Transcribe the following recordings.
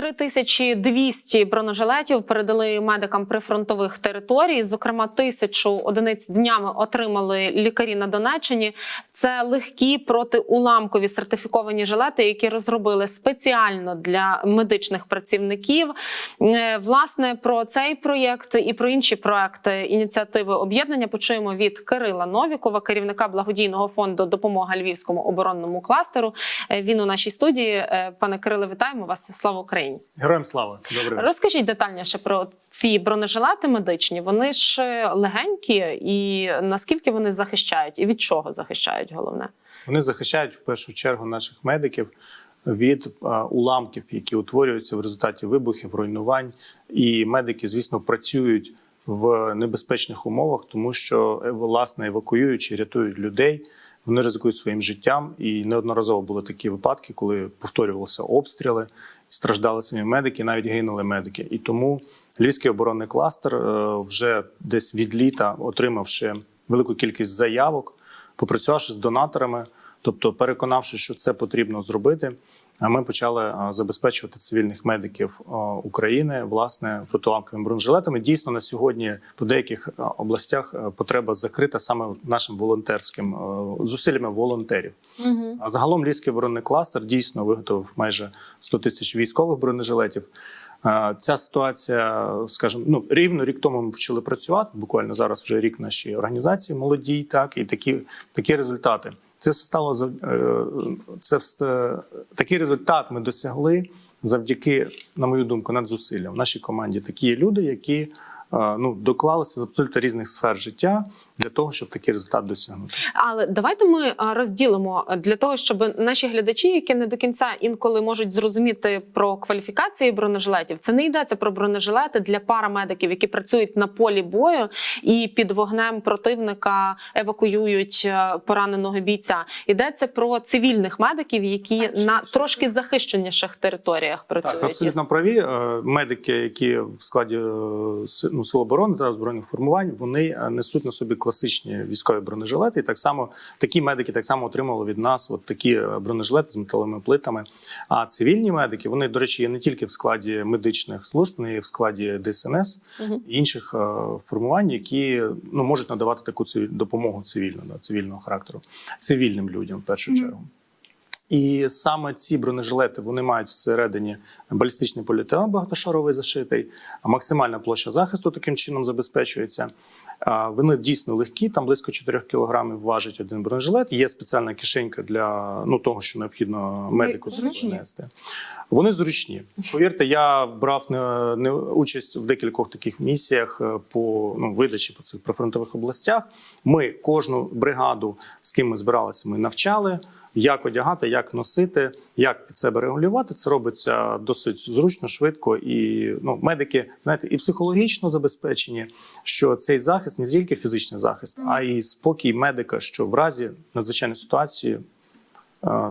3200 бронежилетів передали медикам прифронтових територій. Зокрема, тисячу одиниць днями отримали лікарі на Донеччині. Це легкі протиуламкові сертифіковані жилети, які розробили спеціально для медичних працівників. Е, Власне про цей проєкт і про інші проекти ініціативи об'єднання почуємо від Кирила Новікова, керівника благодійного фонду Допомога Львівському оборонному кластеру. Е, Він у нашій студії. Е, Пане Кириле, вітаємо вас. Слава Україні! Героям слава! Вечір. Розкажіть детальніше про ці бронежилети медичні. Вони ж е, легенькі, і наскільки вони захищають, і від чого захищають головне? Вони захищають в першу чергу наших медиків від а, уламків, які утворюються в результаті вибухів, руйнувань. І медики, звісно, працюють в небезпечних умовах, тому що е, власне евакуюючи, рятують людей. Вони ризикують своїм життям, і неодноразово були такі випадки, коли повторювалися обстріли, страждали самі медики, навіть гинули медики. І тому Львівський оборонний кластер е, вже десь від літа, отримавши велику кількість заявок, попрацювавши з донаторами, тобто переконавши, що це потрібно зробити. Ми почали забезпечувати цивільних медиків України власне протиламковими бронежилетами. Дійсно, на сьогодні по деяких областях потреба закрита саме нашим волонтерським зусиллями волонтерів. Угу. А загалом Львівський оборонний кластер дійсно виготовив майже 100 тисяч військових бронежилетів. Е, Ця ситуація, скажімо, ну рівно рік тому ми почали працювати. Буквально зараз вже рік нашій організації молодій, так і такі, такі результати. Це все стало е, це все такий результат. Ми досягли завдяки, на мою думку, надзусиллям. В нашій команді такі люди, які ну доклалися з абсолютно різних сфер життя для того, щоб такий результат досягнути. Але давайте ми розділимо для того, щоб наші глядачі, які не до кінця інколи можуть зрозуміти про кваліфікації бронежилетів, це не йдеться про бронежилети для парамедиків, які працюють на полі бою і під вогнем противника евакуюють е, пораненого бійця. Йдеться про цивільних медиків, які на трошки захищеніших територіях працюють. Так, абсолютно праві. Е, Медики, які в складі е, ну, сил оборони та збройних формувань, вони е, несуть на собі класичні військові бронежилети. І так само такі медики так само отримали від нас от такі е, бронежилети з металевими плитами. А цивільні медики, вони, до речі, є не тільки в складі медичних служб, вони є в складі ДСНС і інших е, формувань, які ну можуть надавати таку допомогу цивільну, да, цивільного характеру, цивільним людям в першу Мгм. чергу. І саме ці бронежилети вони мають всередині балістичний поліетилен багатошаровий зашитий, а максимальна площа захисту таким чином забезпечується. Вони дійсно легкі, там близько 4 кілограмів важить один бронежилет. Є спеціальна кишенька для ну, того, що необхідно медику нести. Вони зручні. Повірте, я брав не, не участь в декількох таких місіях е, по ну, видачі по цих прифронтових областях. Ми кожну бригаду, з ким ми збиралися, ми навчали. Як одягати, як носити, як під себе регулювати, це робиться досить зручно, швидко. І ну, медики, знаєте, і психологічно забезпечені, що цей захист не тільки фізичний захист, а й спокій медика, що в разі надзвичайної ситуації е,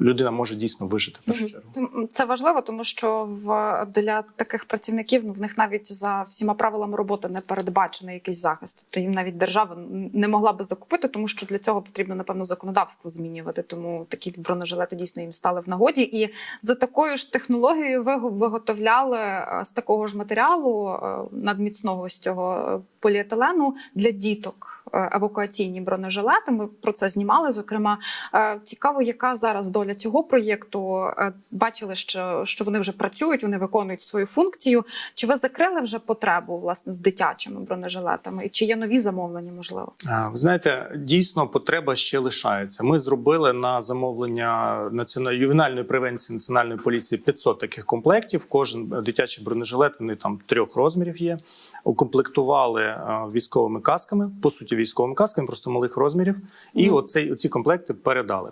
людина може дійсно вижити в першу чергу. Це важливо, тому що в для таких працівників ну в них навіть за всіма правилами роботи не передбачений якийсь захист. Тобто їм навіть держава не могла би закупити, тому що для цього потрібно напевно законодавство змінювати. Тому такі бронежилети дійсно їм стали в нагоді. І за такою ж технологією ви виготовляли е, з такого ж матеріалу е, надміцного з цього е, поліетилену для діток е, евакуаційні бронежилети. Ми про це знімали. Зокрема, Е, Цікаво, яка зараз доля цього проєкту. Е, Бачили, що, що вони вже працюють, вони виконують свою функцію. Чи ви закрили вже потребу власне з дитячими бронежилетами? І чи є нові замовлення? Можливо, Ви знаєте, дійсно потреба ще лишається. Ми зробили на замовлення національної ювенальної превенції національної поліції 500 таких комплектів. Кожен дитячий бронежилет вони там трьох розмірів є. Укомплектували військовими касками, по суті, військовими касками, просто малих розмірів. І Мгм. оцей оці комплекти передали.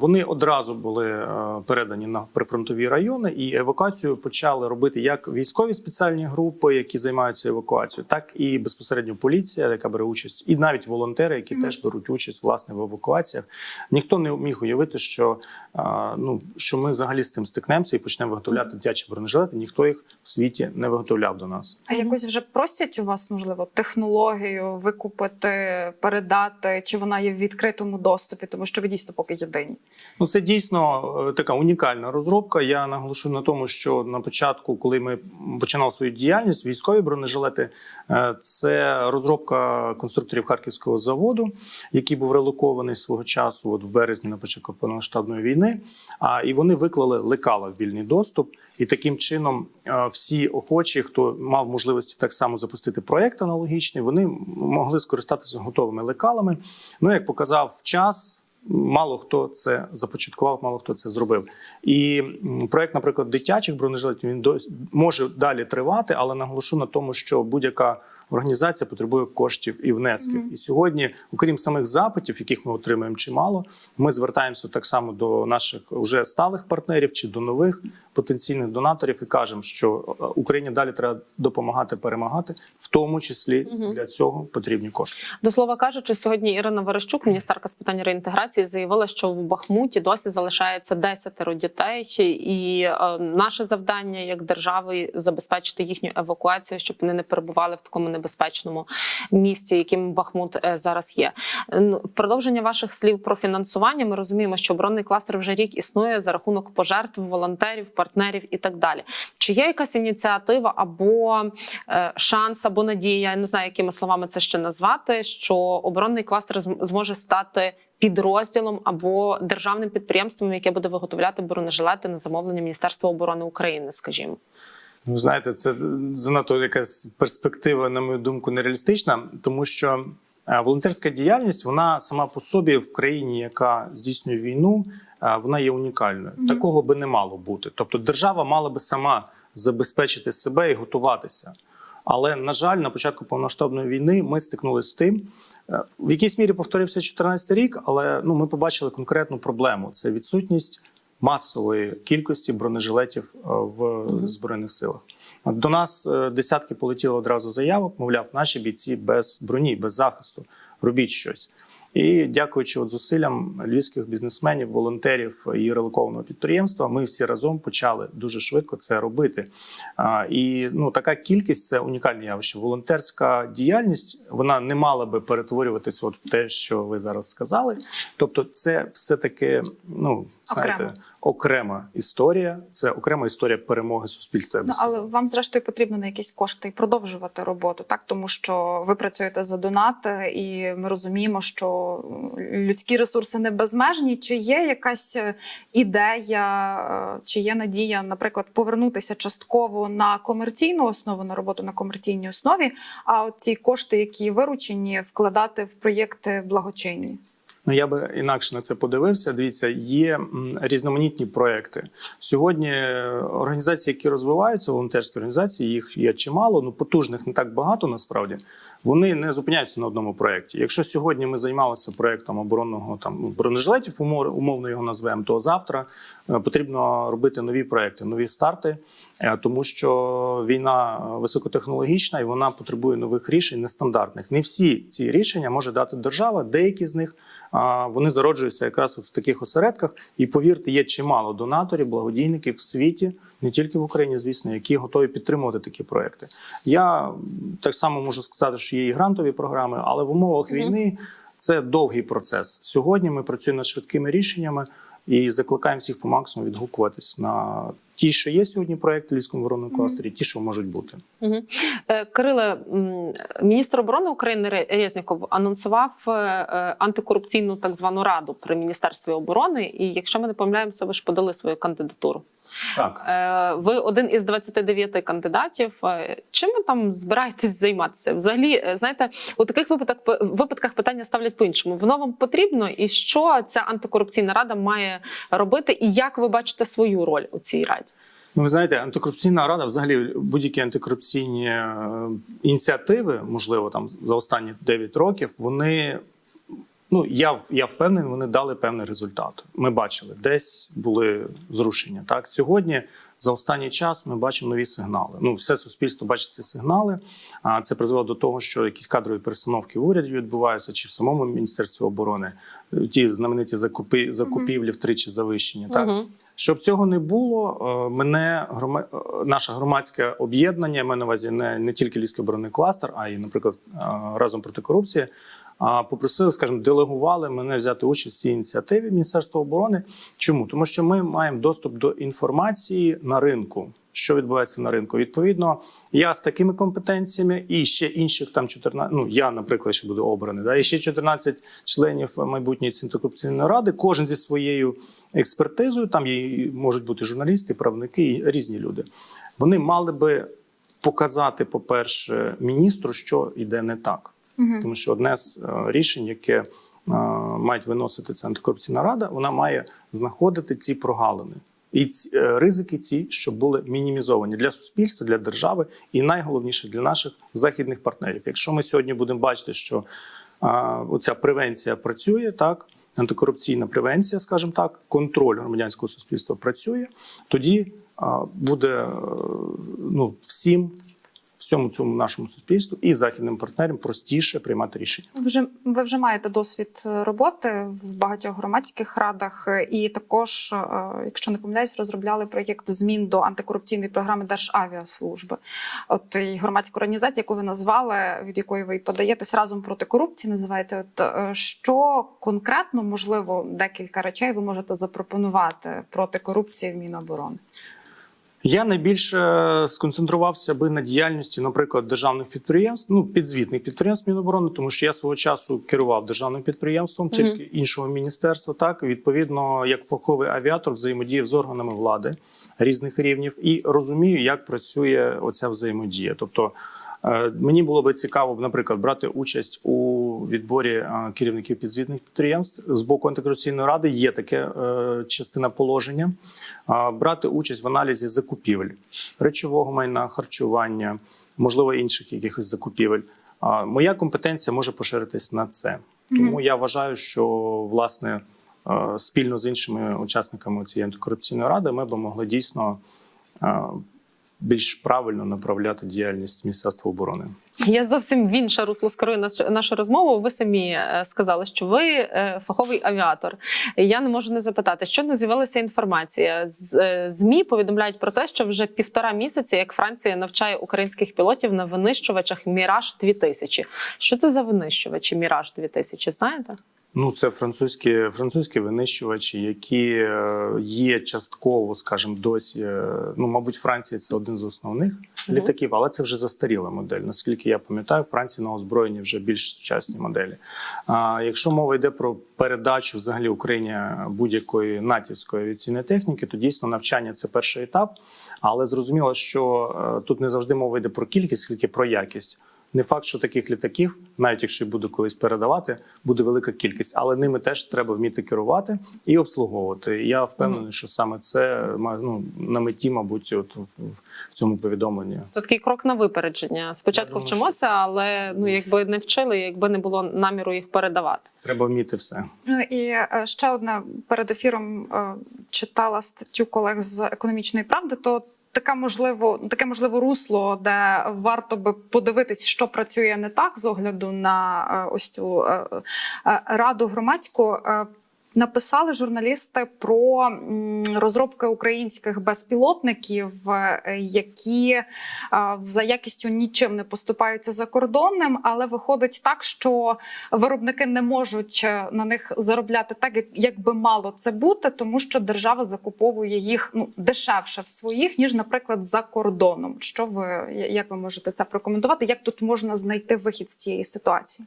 Вони одразу були передані на прифронтові райони, і евакуацію почали робити як військові спеціальні групи, які займаються евакуацією, так і безпосередньо поліція, яка бере участь, і навіть волонтери, які Мгм. теж беруть участь власне в евакуаціях. Ніхто не міг уявити, що ну що ми взагалі з цим стикнемося і почнемо виготовляти дитячі бронежилети. Ніхто їх в світі не виготовляв до нас. а якось вже просять у вас можливо технологію викупити передати, чи вона є в відкритому доступі, тому що ви дійсно поки єдині. Ну, це дійсно е, така унікальна розробка. Я наголошую на тому, що на початку, коли ми починали свою діяльність, військові бронежилети е, це розробка конструкторів харківського заводу, який був релокований свого часу, от в березні на початку повномасштабної війни. А і вони виклали лекала в вільний доступ. І таким чином е, всі охочі, хто мав можливості так само запустити проект аналогічний, вони могли скористатися готовими лекалами. Ну як показав час. Мало хто це започаткував, мало хто це зробив. І проект, наприклад, дитячих бронежилетів він дос- може далі тривати, але наголошу на тому, що будь-яка організація потребує коштів і внесків. І сьогодні, окрім самих запитів, яких ми отримуємо чимало, ми звертаємося так само до наших вже сталих партнерів чи до нових потенційних донаторів і кажемо, що е, Україні далі треба допомагати перемагати, в тому числі для цього потрібні кошти. До слова кажучи, сьогодні Ірина Верещук, міністерка з питань реінтеграції, заявила, що в Бахмуті досі залишається десятеро дітей, і е, наше завдання як держави забезпечити їхню евакуацію, щоб вони не перебували в такому небезпечному місці, яким Бахмут е, зараз є. В продовження ваших слів про фінансування ми розуміємо, що оборонний кластер вже рік існує за рахунок пожертв, волонтерів, партнерів і так далі. Чи є якась ініціатива або е, шанс, або надія, я не знаю, якими словами це ще назвати, що оборонний кластер зможе стати підрозділом або державним підприємством, яке буде виготовляти бронежилети на замовлення Міністерства оборони України, скажімо. Ну, знаєте, це занадто якась перспектива, на мою думку, нереалістична, тому що е, волонтерська діяльність, вона сама по собі в країні, яка здійснює війну, е, вона є унікальною. Такого би не мало бути. Тобто, держава мала би сама забезпечити себе і готуватися. Але на жаль, на початку повномасштабної війни ми стикнулися з тим, е, в якійсь мірі повторився 2014 рік, але ну ми побачили конкретну проблему: це відсутність масової кількості бронежилетів е, в збройних силах. До нас е, десятки полетіло одразу заявок. Мовляв, наші бійці без броні, без захисту. Робіть щось. І дякуючи от зусиллям львівських бізнесменів, волонтерів і релокованого підприємства, ми всі разом почали дуже швидко це робити. А, і ну така кількість це унікальне явище. Волонтерська діяльність вона не мала би перетворюватися от в те, що ви зараз сказали. Тобто, це все таки, ну знаєте, Окремо. окрема історія. Це окрема історія перемоги суспільства. Я би Ну, але сказав. вам, зрештою, потрібно на якісь кошти і продовжувати роботу, так тому що ви працюєте за донат, і ми розуміємо, що людські ресурси не безмежні. Чи є якась е, ідея, е, чи є надія, наприклад, повернутися частково на комерційну основу на роботу на комерційній основі, а от ці кошти, які виручені, вкладати в проєкти благочинні? Ну, я би інакше на це подивився. Дивіться, є різноманітні проекти. Сьогодні е, організації, які розвиваються, волонтерські організації, їх є чимало, ну потужних не так багато насправді. Вони не зупиняються на одному проєкті. Якщо сьогодні ми займалися проєктом оборонного там бронежилетів, умов- умовно його назвемо, то завтра е, потрібно робити нові проекти, нові старти, е, тому що війна високотехнологічна і вона потребує нових рішень, нестандартних. Не всі ці рішення може дати держава, деякі з них вони зароджуються якраз в таких осередках. І повірте, є чимало донаторів, благодійників в світі, не тільки в Україні, звісно, які готові підтримувати такі проекти. Я так само можу сказати, що є і грантові програми, але в умовах Мгм. війни це довгий процес. Сьогодні ми працюємо над швидкими рішеннями і закликаємо всіх по максимуму відгукуватись на ті, що є сьогодні проекти в Львівському оборонному кластері, ті, що можуть бути. Угу. Кириле, міністр оборони України Резніков анонсував е, е, антикорупційну так звану раду при міністерстві оборони. І якщо ми не помиляємося, ви ж подали свою кандидатуру. Так. Е, Ви один із 29 кандидатів. Е, Чим ви там збираєтесь займатися? Взагалі, е, знаєте, у таких випадках випадках питання ставлять по-іншому. Воно вам потрібно, і що ця антикорупційна рада має робити, і як ви бачите свою роль у цій раді? Ну, ви знаєте, антикорупційна рада, взагалі, будь-які антикорупційні ініціативи, можливо, там за останні 9 років, вони. Ну, я, я впевнений, вони дали певний результат. Ми бачили, десь були зрушення. Так, сьогодні за останній час ми бачимо нові сигнали. Ну, все суспільство бачить ці сигнали. А це призвело до того, що якісь кадрові перестановки в уряді відбуваються, чи в самому міністерстві оборони, Е, ті знамениті закупи, закупівлі втричі завищені. Так, Мгм. щоб цього не було, е, мене грома... е, наше громадське об'єднання, я маю на увазі не, не тільки Львівський оборонний кластер, а й, наприклад, разом проти корупції. Попросили, скажімо, делегували мене взяти участь в цій ініціативі Міністерства оборони. Чому? Тому що ми маємо доступ до інформації на ринку. Що відбувається на ринку? Відповідно, я з такими компетенціями і ще інших там 14, ну я, наприклад, ще буду обраний, да, і ще 14 членів майбутньої антикорупційної ради, кожен зі своєю експертизою. Там є можуть бути журналісти, правники і різні люди. Вони мали би показати, по-перше, міністру, що йде не так. Мгм. Тому що одне з е, рішень, яке е, мають виносити ця антикорупційна рада, вона має знаходити ці прогалини. І ці, е, ризики ці, щоб були мінімізовані для суспільства, для держави, і найголовніше для наших західних партнерів. Якщо ми сьогодні будемо бачити, що а, оця превенція працює, так антикорупційна превенція, скажімо так, контроль громадянського суспільства працює, тоді а, буде ну, всім, всьому цьому нашому суспільству і західним партнерам простіше приймати рішення. Вже ви вже маєте досвід е, роботи в багатьох громадських радах, е, і також, е, якщо не помиляюсь, розробляли проєкт змін до антикорупційної програми Державіаслужби. От і громадська організація, яку ви назвали, від якої ви подаєтесь разом проти корупції, називаєте. От що конкретно можливо декілька речей ви можете запропонувати проти корупції в Міноборони? Я найбільше сконцентрувався би на діяльності, наприклад, державних підприємств, ну підзвітних підприємств Міноборони, тому що я свого часу керував державним підприємством, тільки іншого міністерства. Так відповідно, як фаховий авіатор взаємодіяв з органами влади різних рівнів і розумію, як працює оця взаємодія. Тобто е, мені було би цікаво, наприклад, брати участь у відборі е, керівників підзвітних підприємств з боку антикорупційної ради. Є таке е, частина положення. Брати участь в аналізі закупівель речового майна, харчування, можливо, інших якихось закупівель. Моя компетенція може поширитись на це. Тому я вважаю, що власне е, спільно з іншими учасниками цієї антикорупційної ради ми б могли дійсно е, більш правильно направляти діяльність Міністерства оборони. Я зовсім в інше русло скерую наш- нашу розмову. Ви самі е, сказали, що ви е, фаховий авіатор. Я не можу не запитати, щойно з'явилася інформація. Е, змі повідомляють про те, що вже півтора місяці, як Франція навчає українських пілотів на винищувачах Міраж 2000 Що це за винищувачі Міраж 2000 Знаєте? Ну, це французькі, французькі винищувачі, які е, є частково, скажімо, досі. е, Ну, мабуть, Франція це один з основних Мгм. літаків, але це вже застаріла модель. Наскільки я пам'ятаю, Франції на озброєнні вже більш сучасні моделі. А якщо мова йде про передачу взагалі Україні будь-якої натівської авіаційної техніки, то дійсно навчання це перший етап. Але зрозуміло, що е, тут не завжди мова йде про кількість, скільки про якість. Не факт, що таких літаків, навіть якщо й буде колись передавати, буде велика кількість, але ними теж треба вміти керувати і обслуговувати. Я впевнений, що саме це ну, на меті, мабуть, от в, в- в цьому повідомленні. Це такий крок на випередження. Спочатку думаю, вчимося, але ну якби не вчили, якби не було наміру їх передавати. Треба вміти все. Ну і е, ще одне перед ефіром е, читала статтю колег з економічної правди. То така можливо, таке можливо русло, де варто би подивитись, що працює не так з огляду на е, ось цю е, е, раду громадську. Написали журналісти про розробки українських безпілотників, е, які е, за якістю нічим не поступаються за кордонним, але виходить так, що виробники не можуть е, на них заробляти так, як би мало це бути, тому що держава закуповує їх ну дешевше в своїх, ніж, наприклад, за кордоном. Що ви як ви можете це прокоментувати? Як тут можна знайти вихід з цієї ситуації?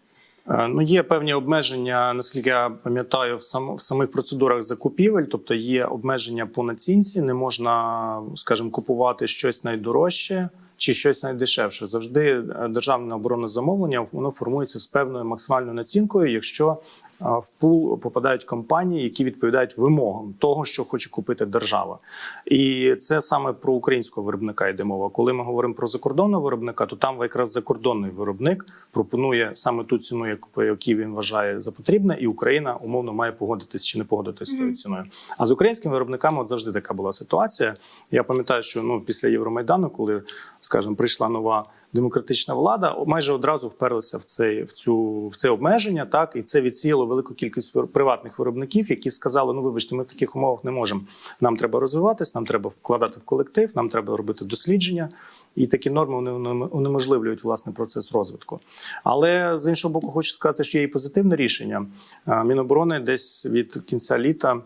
Е, Ну, є певні обмеження, наскільки я пам'ятаю, в сам в самих процедурах закупівель, тобто є обмеження по націнці, не можна, скажімо, купувати щось найдорожче чи щось найдешевше. Завжди е, державне оборонне замовлення воно формується з певною максимальною націнкою, якщо в пул попадають компанії, які відповідають вимогам того, що хоче купити держава. І це саме про українського виробника йде мова. Коли ми говоримо про закордонного виробника, то там якраз закордонний виробник пропонує саме ту ціну, яку яку він вважає за потрібне, і Україна умовно має погодитись чи не погодитись з тою ціною. А з українськими виробниками от завжди така була ситуація. Я пам'ятаю, що ну після Євромайдану, коли скажімо, прийшла нова демократична влада майже одразу вперлися в цей в цю в це обмеження. Так і це відсіяло велику кількість приватних виробників, які сказали: ну вибачте, ми в таких умовах не можемо. Нам треба розвиватись, нам треба вкладати в колектив, нам треба робити дослідження. І такі норми унеможливлюють власне процес розвитку. Але з іншого боку, хочу сказати, що є і позитивне рішення. Міноборони десь від кінця літа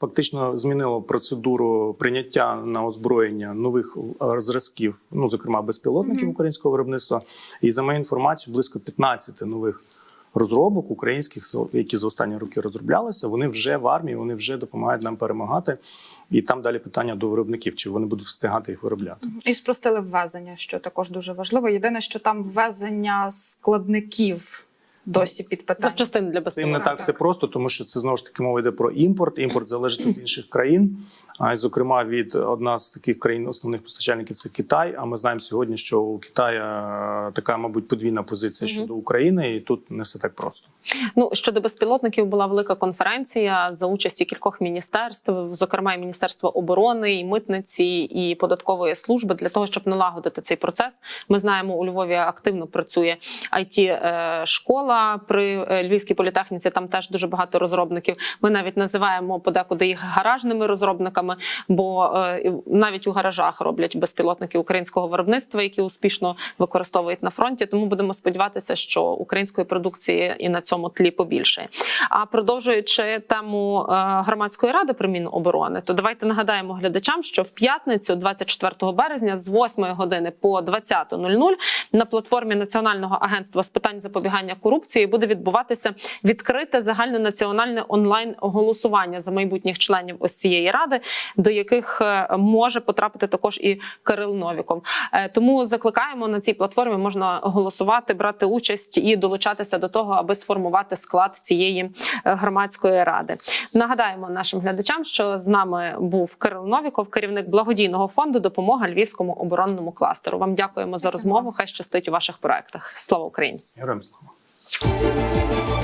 фактично змінило процедуру прийняття на озброєння нових е, зразків, ну зокрема безпілотників Мгм. українського виробництва. І за моєю інформацією, близько 15 нових. Розробок українських, які за останні роки розроблялися, вони вже в армії, вони вже допомагають нам перемагати. І там далі питання до виробників, чи вони будуть встигати їх виробляти. І спростили ввезення, що також дуже важливо. Єдине, що там ввезення складників досі під питанням. Запчастин для З цим не так все просто, тому що це знову ж таки мова йде про імпорт. Імпорт залежить від інших країн. А й, зокрема, від одна з таких країн основних постачальників це Китай. А ми знаємо сьогодні, що у Китаю е, така, мабуть, подвійна позиція щодо України, і тут не все так просто. Ну щодо безпілотників була велика конференція за участі кількох міністерств, зокрема і Міністерства оборони, і митниці, і податкової служби для того, щоб налагодити цей процес. Ми знаємо, у Львові активно працює it школа при е, Львівській політехніці. Там теж дуже багато розробників. Ми навіть називаємо подекуди їх гаражними розробниками, бо е, навіть у гаражах роблять безпілотники українського виробництва, які успішно використовують на фронті. Тому будемо сподіватися, що української продукції і на цьому тлі побільшає. А продовжуючи тему е, громадської ради при Міноборони, то давайте нагадаємо глядачам, що в п'ятницю, 24 березня, з 8 години по 20.00 на платформі Національного агентства з питань запобігання корупції буде відбуватися відкрите загальнонаціональне онлайн голосування за майбутніх членів ось цієї ради, до яких е, може потрапити також і Кирил Новіков. Е, Тому закликаємо на цій платформі можна голосувати, брати участь і долучатися до того, аби сформувати склад цієї е, громадської ради. Нагадаємо нашим глядачам, що з нами був Кирил Новіков, керівник благодійного фонду Допомога Львівському оборонному кластеру. Вам дякуємо за розмову. Хай щастить у ваших проектах. Слава Україні! Героям слава. Música